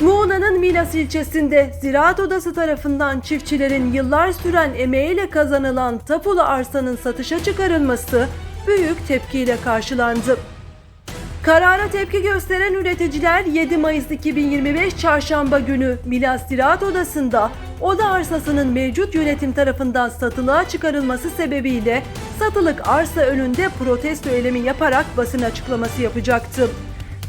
Muğla'nın Milas ilçesinde Ziraat Odası tarafından çiftçilerin yıllar süren emeğiyle kazanılan tapulu arsanın satışa çıkarılması büyük tepkiyle karşılandı. Karara tepki gösteren üreticiler 7 Mayıs 2025 Çarşamba günü Milas Ziraat Odası'nda oda arsasının mevcut yönetim tarafından satılığa çıkarılması sebebiyle satılık arsa önünde protesto eylemi yaparak basın açıklaması yapacaktı.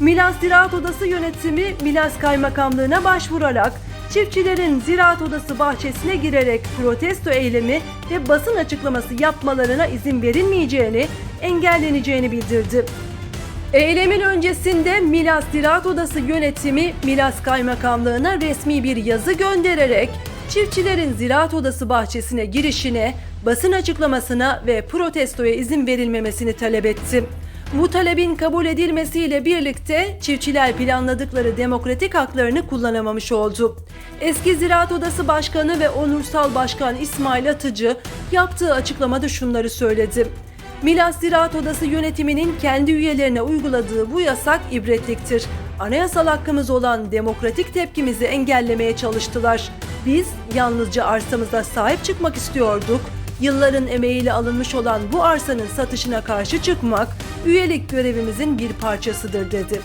Milas Ziraat Odası yönetimi Milas Kaymakamlığına başvurarak çiftçilerin Ziraat Odası bahçesine girerek protesto eylemi ve basın açıklaması yapmalarına izin verilmeyeceğini, engelleneceğini bildirdi. Eylemin öncesinde Milas Ziraat Odası yönetimi Milas Kaymakamlığına resmi bir yazı göndererek çiftçilerin Ziraat Odası bahçesine girişine, basın açıklamasına ve protestoya izin verilmemesini talep etti. Bu talebin kabul edilmesiyle birlikte çiftçiler planladıkları demokratik haklarını kullanamamış oldu. Eski Ziraat Odası Başkanı ve Onursal Başkan İsmail Atıcı yaptığı açıklamada şunları söyledi. Milas Ziraat Odası yönetiminin kendi üyelerine uyguladığı bu yasak ibretliktir. Anayasal hakkımız olan demokratik tepkimizi engellemeye çalıştılar. Biz yalnızca arsamıza sahip çıkmak istiyorduk. Yılların emeğiyle alınmış olan bu arsanın satışına karşı çıkmak üyelik görevimizin bir parçasıdır dedi.